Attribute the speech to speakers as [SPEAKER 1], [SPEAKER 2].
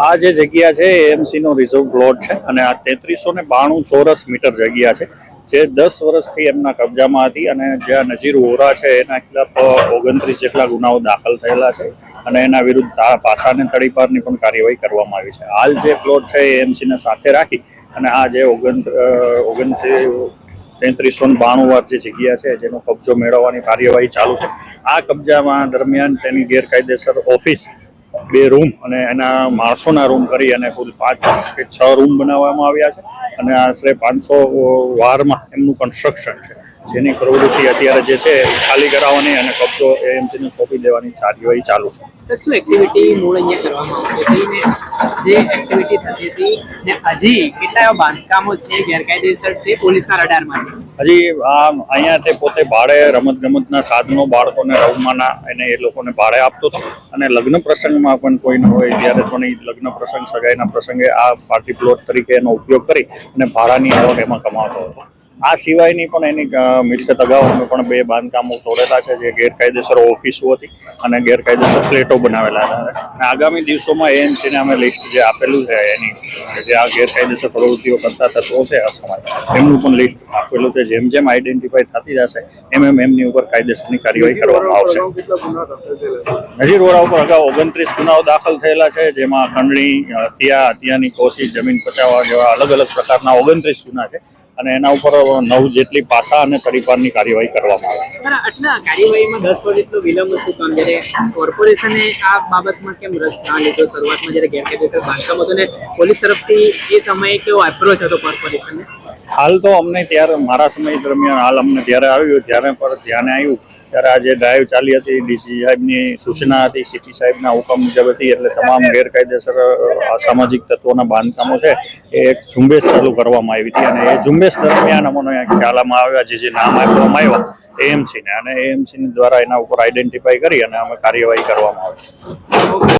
[SPEAKER 1] આ જે જગ્યા છે, એ એમસીનો રિઝર્વ પ્લોટ છે અને આ તેત્રીસો ને બાણું ચોરસ મીટર જગ્યા છે, જે દસ વર્ષથી એમના કબજામાં હતી અને જ્યાં નજીર વોરા છે, એના ખિલાફ ઓગણત્રીસ જેટલા ગુનાઓ દાખલ થયેલા છે અને એના વિરુદ્ધ પાસાને તળીપારની પણ કાર્યવાહી કરવામાં આવી છે. હાલ જે પ્લોટ છે, એ એમસીને સાથે રાખી અને આ જે ઓગણ ઓગણત્રીસ તેત્રીસો બાણું વાર જે જગ્યા છે, જેનો કબજો મેળવવાની કાર્યવાહી ચાલુ છે. આ કબજામાં દરમિયાન તેની ગેરકાયદેસર ઓફિસ બે રૂમ અને એના માણસોના રૂમ કરી અને કુલ પાંચ કે છ રૂમ બનાવવામાં આવ્યા છે. અને આશરે પાંચસો વારમાં એમનું કન્સ્ટ્રક્શન છે. જેની પ્રવૃત્તિ અત્યારે જે છે ખાલી કરાવવાની અને કબજો એએમસીને સોંપી દેવાની કાર્યવાહી ચાલુ છે.
[SPEAKER 2] સર શું એક્ટિવિટી મૂળ અહીંયા કરવામાં આવતી હતી જે એક્ટિવિટી થતી હતી ને હજી કેટલા એવા બાંધકામો છે ગેરકાયદેસર છે પોલીસના રડારમાં છે?
[SPEAKER 1] હજી આ અહીંયા તે પોતે ભાડે રમત ગમતના સાધનો બાળકોને રમવાના એને એ લોકોને ભાડે આપતો હતો. અને લગ્ન પ્રસંગમાં પણ કોઈ ન હોય ત્યારે પણ એ લગ્ન પ્રસંગ સગાઈના પ્રસંગે આ પાર્ટી પ્લોટ તરીકે એનો ઉપયોગ કરી અને ભાડાની આવક એમાં કમાતો હતો. આ સિવાયની પણ એની મિલકત અગાઉ અમે પણ બે બાંધકામો તોડેલા છે જે ગેરકાયદેસર ઓફિસો હતી અને ગેરકાયદેસર ફ્લેટો બનાવેલા હતા. અને આગામી દિવસોમાં એએમસીને અમે લિસ્ટ જે આપેલું છે એની જે આ ગેરકાયદેસર પ્રવૃત્તિઓ કરતા તત્વો છે અસમાજ એમનું પણ લિસ્ટ આપેલું છે. જેમ જેમ આઈડેન્ટિફાઈ થતી જશે એમ એમ એમની ઉપર કાયદેસરની કાર્યવાહી કરવામાં આવશે. નજીર વોરા ઉપર અગાઉ ઓગણત્રીસ ગુનાઓ દાખલ થયેલા છે જેમાં ખંડણી હત્યા હત્યાની કોશિશ જમીન પચાવવા જેવા અલગ અલગ પ્રકારના ઓગણત્રીસ ગુના છે. અને એના ઉપર નવ જેટલી પાસા અને તડીપારની કાર્યવાહી કરવામાં આવે. છે
[SPEAKER 2] કાર્યવાહીમાં દસ વર્ષ જેટલો વિલંબ શું કામ? જ્યારે કોર્પોરેશને આ બાબતમાં કેમ રસ ના લીધો? શરૂઆતમાં જ્યારે ગેરકાયદેસર બાંધકામ હતું ને પોલીસ તરફથી એ સમયે કેવો એપ્રોચ હતો કોર્પોરેશનને?
[SPEAKER 1] હાલ તો અમને ત્યારે મારા સમય દરમિયાન હાલ અમને જ્યારે આવ્યું ત્યારે પર ધ્યાને આવ્યું. ત્યારે આ જે ડ્રાઈવ ચાલી હતી, ડીસી સાહેબની સૂચના હતી સીપી સાહેબના હુકમ મુજબ હતી, એટલે તમામ ગેરકાયદેસર અસામાજિક તત્વોના બાંધકામો છે, એ એક ઝુંબેશ ચાલુ કરવામાં આવી હતી અને એ ઝુંબેશ દરમિયાન અમને ખ્યાલમાં આવ્યા જે જે નામ આપવામાં આવ્યા એએમસીને અને એએમસી દ્વારા એના ઉપર આઈડેન્ટિફાઈ કરી અને અમે કાર્યવાહી કરવામાં આવી.